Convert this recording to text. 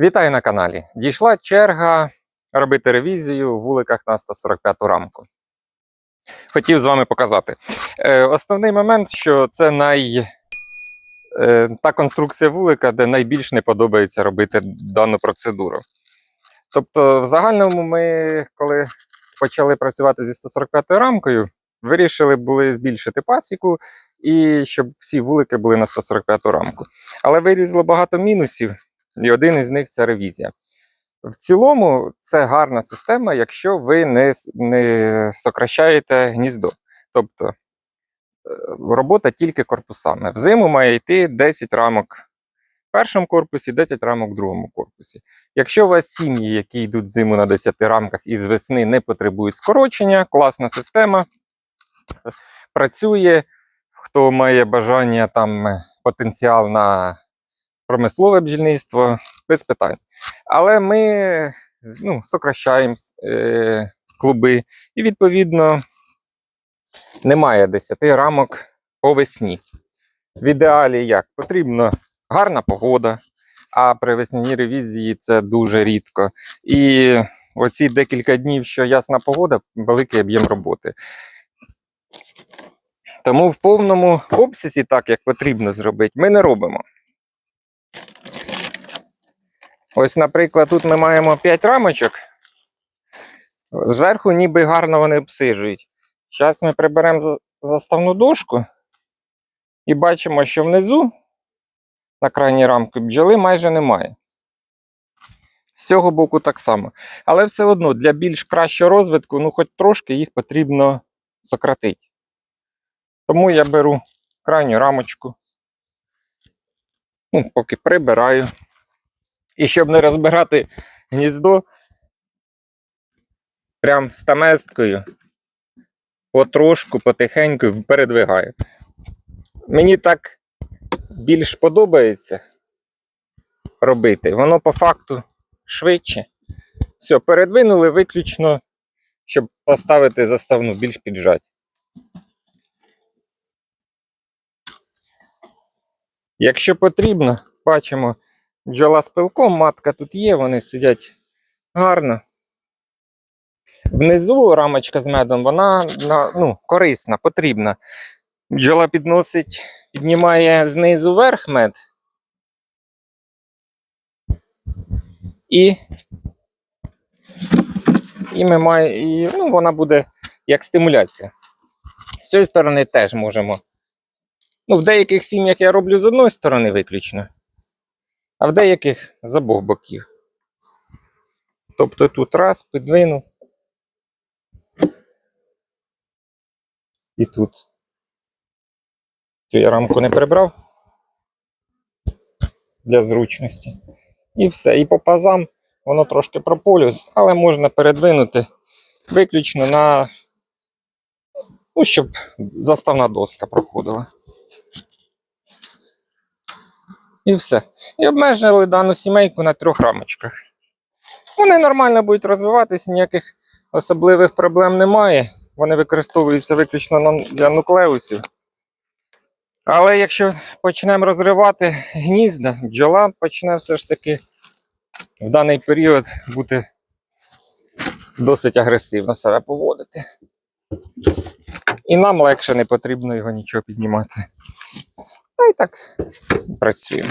Вітаю на каналі. Дійшла черга робити ревізію в вуликах на 145 рамку. Хотів з вами показати. Е, основний момент, що це най, е, та конструкція вулика, де найбільш не подобається робити дану процедуру. Тобто, в загальному ми, коли почали працювати зі 145 рамкою, вирішили були збільшити пасіку і щоб всі вулики були на 145 рамку. Але вирізало багато мінусів. І один із них це ревізія. В цілому, це гарна система, якщо ви не, не сокращаєте гніздо. Тобто е, робота тільки корпусами. Взиму має йти 10 рамок в першому корпусі, 10 рамок в другому корпусі. Якщо у вас сім'ї, які йдуть зиму на 10 рамках і з весни не потребують скорочення, класна система. Працює. Хто має бажання там е, потенціал на промислове бджільництво, без питань. Але ми ну, сокращаємо е, клуби, і відповідно немає 10 рамок по весні. В ідеалі як? Потрібна гарна погода, а при весняній ревізії це дуже рідко. І оці декілька днів, що ясна погода, великий об'єм роботи. Тому в повному обсязі, так як потрібно зробити, ми не робимо. Ось, наприклад, тут ми маємо 5 рамочок. Зверху ніби гарно вони обсижують. Зараз ми приберемо заставну дошку і бачимо, що внизу на крайній рамці бджоли майже немає. З цього боку так само. Але все одно для більш кращого розвитку, ну хоч трошки їх потрібно сократити. Тому я беру крайню рамочку. Ну, поки прибираю. І щоб не розбирати гніздо, прям стаместкою, потрошку, потихеньку передвигаю. Мені так більш подобається робити. Воно по факту швидше. Все, передвинули виключно, щоб поставити заставну більш піджать. Якщо потрібно, бачимо, бджола з пилком, матка тут є, вони сидять гарно. Внизу рамочка з медом, вона ну, корисна, потрібна. Бджола підносить, піднімає знизу вверх мед. І, і, ми має, і ну, вона буде як стимуляція. З цієї сторони теж можемо. Ну, в деяких сім'ях я роблю з одної сторони виключно, а в деяких з обох боків. Тобто тут раз, підвинув. І тут. Цю я рамку не прибрав для зручності. І все. І по пазам воно трошки прополюс, але можна передвинути виключно на. Ну, щоб заставна доска проходила. І все. І обмежили дану сімейку на трьох рамочках. Вони нормально будуть розвиватись, ніяких особливих проблем немає. Вони використовуються виключно для нуклеусів. Але якщо почнемо розривати гнізда, бджола почне все ж таки в даний період бути досить агресивно себе поводити. І нам легше не потрібно його нічого піднімати. Ну і так працюємо.